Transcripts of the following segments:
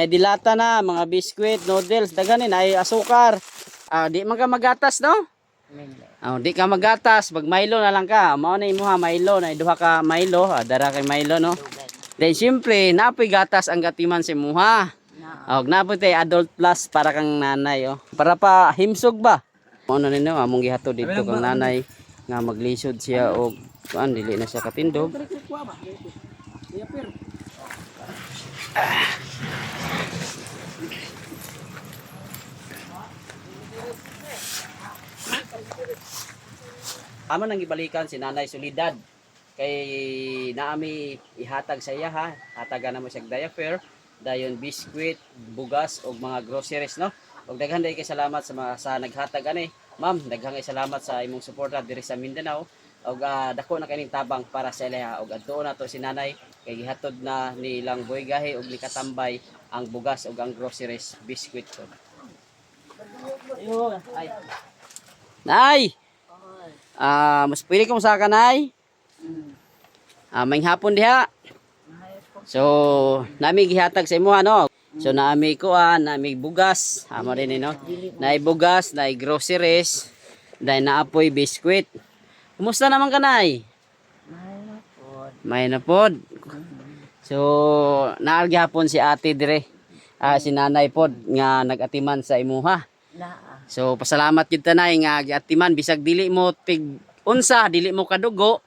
Ay dilata na mga biskwit, noodles, daganin ay asukar. Ah, di man ka magatas no? Oh, di ka magatas, pag Milo na lang ka. Mao na imuha Milo na duha ka Milo, ah, dara kay Milo no. Then siyempre, napoy gatas ang gatiman si muha. Og napoy tay adult plus para kang nanay oh. Para pa himsog ba? Mao na nino among gihatod dito kang nanay nga maglisod siya og kuan dili na siya katindog. Amo nang gibalikan si Nanay Solidad kay naami ihatag sa iya ha. Hatagan na mo siya diaper, dayon biskwit, bugas og mga groceries no. Og daghan day kay salamat sa mga sa naghatag ani. Ma'am, daghang salamat sa imong suporta diri sa Mindanao. Og ah, dako na kaning tabang para sa ilaha og adto na to si Nanay kay gihatod na nilang boy gahi og nikatambay ang bugas og ang groceries, biskwit ko. Ayun, ay. Nay! Ah, mas pili ko sa kanay. Ah, may hapon diha. So, nami gihatag sa imo ano. So naami ko ah, nami bugas, amo din no. Naay bugas, naay groceries, dahil naapoy biskwit. Kumusta naman kanay? May na pod. So, naal gyapon si ate dire. Ah, si nanay pod nga nagatiman sa imuha. Naa. So pasalamat jud tanay nga giatiman bisag dili mo tig unsa dili mo kadugo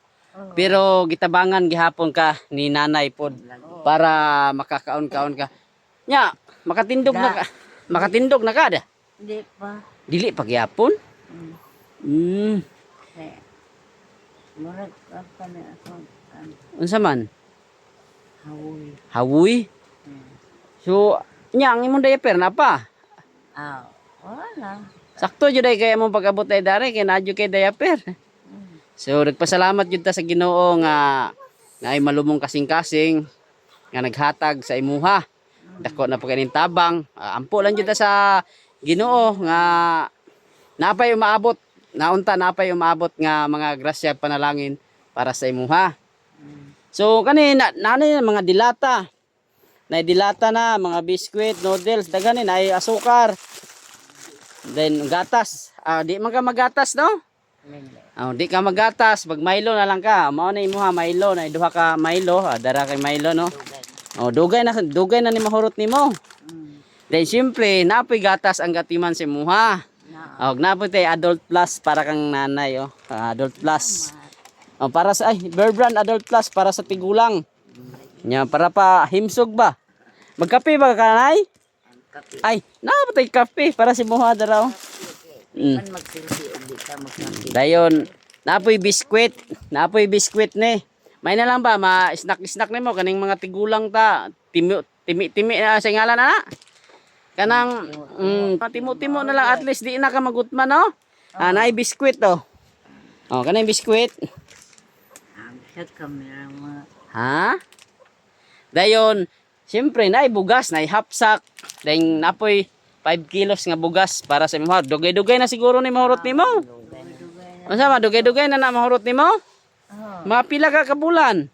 pero gitabangan gihapon ka ni nanay pod para makakaon-kaon ka. Nya makatindog na ka. Makatindog na ka da. Hindi pa. Dili pa gihapon. Mm. Eh, Murag apa na ako. Ang unsa man? hawoy. Hawoy. Hmm. So nya ang imong diaper na pa. Ah, wala. Sakto jud ay kay imong pag-abot ay dare kay nadyo kay diaper. So nagpasalamat jud ta sa Ginoo nga nga ay malumong kasing-kasing nga naghatag sa imuha. Dako na pagkanin tabang. Ah, ampo lang jud ta sa Ginoo nga napay umaabot. Naunta napay umaabot nga mga grasya panalangin para sa imuha. So kani na, nanay mga dilata. Na dilata na mga biskwit, noodles, daganin ay asukar. Then gatas. Ah, di man ka magatas no? Oh, di ka magatas, pag Milo na lang ka. Mao na imuha Milo na duha ka Milo, ah, dara kay Milo no. Oh, dugay na dugay na ni mahurot nimo. Mm. Then syempre, napoy gatas ang gatiman si muha. Naa. Oh, napoy tay adult plus para kang nanay oh. Ah, adult plus. Oh, para sa ay, Bear Brand adult plus para sa tigulang. Nya para pa himsog ba? Magkape ba ka nay? Ang kape. Ay, napatay kape para si muha daraw. Mm. Man magsilbi di ka magkape. Dayon, napoy biskwit. Napoy biskwit ni. May na lang ba ma snack snack nimo kaning mga tigulang ta. Timi timi timi na sa ngalan na. Kanang mm, timo-timo na lang at least di na ka magutman no. Ah, naay biskwit to. Oh, kanang biskwit. Ang sa kamera mga Ha? Dayon, siyempre naay bugas, naay hapsak. Dayon napoy 5 kilos nga bugas para sa imong Dugay-dugay na siguro ni mahurot nimo. dugay-dugay na. Unsa ma dugay-dugay na na mahurot nimo? Oh, Mga pila ka kabulan.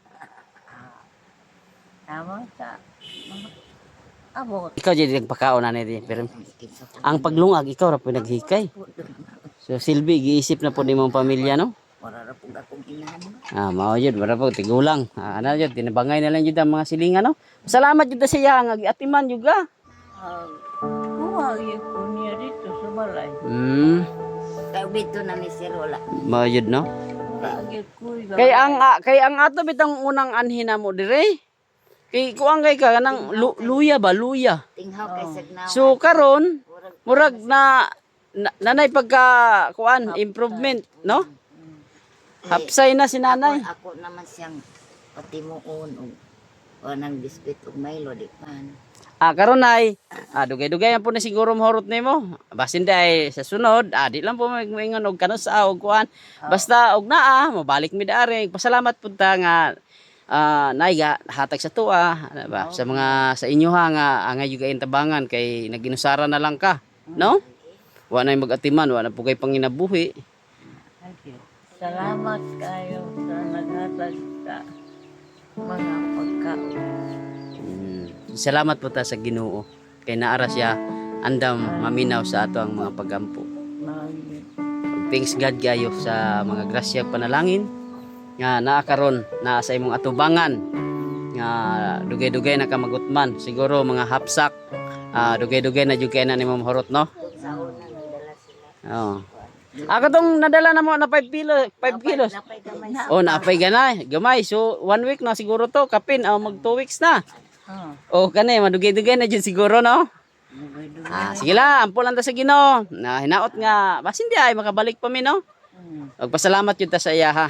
tama sa mga abot. Ikaw jadi nagpakaon na nito. Pero ang paglungag ikaw ra pinaghikay. So silbi giisip na po ni mong pamilya no. Po akong inahan. Ah, mao jud wala po tigulang. Ah, ano jud tinabangay na lang jud ang mga silingan no. Salamat jud sa iya nga giatiman jud ka. Ah, kuha yung po niya dito sa balay. Hmm, Kaya dito na ni Sir wala. mao jud no. Kay ang ah, kay ang ato bitang unang anhin na mo dire. Kay kuang kay ka kanang lu- luya ba luya. Tinghaw kay Sagnaw. So karon Murag murag na, na nanay pagka kuan improvement no. Hapsay na si nanay. Ako, ako naman siyang patimuon o o nang biskuit o Milo di pan. Ah, karon ay, ah, dugay-dugay po na siguro mahurot nimo. Basin day sa sunod, ah, di lang po maingon og kanus sa og kuan. Basta og naa, mabalik mi daari. Pasalamat pud ta nga ah naiga hatag sa tuwa, ano ba? Sa mga sa inyo ha nga angay juga tabangan kay naginusara na lang ka, no? Wa na mag-atiman, wa na po kay panginabuhi. Salamat kayo sa naghatag sa mga pagkaon. Mm. Salamat po ta sa Ginoo kay naara siya andam maminaw sa ato ang mga pagampo. Thanks God kayo sa mga grasya panalangin nga naa karon naa sa imong atubangan nga dugay-dugay na ka magutman siguro mga hapsak ah, dugay-dugay na jud kay na nimo mahurot no Sa una nagdala sila. Oo. Ako tong nadala na mo na 5 kilo 5 kilos Napay gamay oh naapay ganay gamay so one week na siguro to kapin ah, mag 2 weeks na Oh. oh kanay madugay-dugay na jud siguro no Ah, sige la, ampo lang ta sa Ginoo. Na hinaot nga basin di ay makabalik pa mi no. Hmm. Og pasalamat jud ta sa iya ha.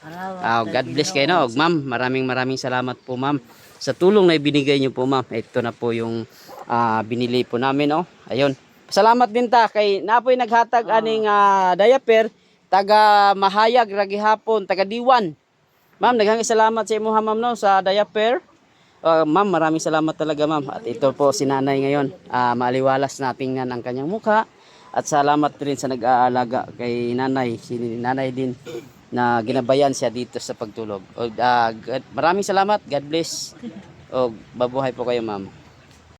Sa God bless kayo no. Og ma'am, maraming maraming salamat po ma'am sa tulong na ibinigay niyo po ma'am. Ito na po yung ah, binili po namin no. Ayun. Salamat din ta kay napoy naghatag aning ah, diaper taga Mahayag ra gihapon, taga Diwan. Ma'am, daghang salamat sa imo ha ma'am no sa diaper. Uh, ma'am, maraming salamat talaga ma'am. At ito po si nanay ngayon. Ah, maaliwalas na tingnan ang kanyang mukha. At salamat rin sa nag-aalaga kay nanay. Si nanay din na ginabayan siya dito sa pagtulog. Ah, God- maraming salamat. God bless. O, babuhay po kayo ma'am.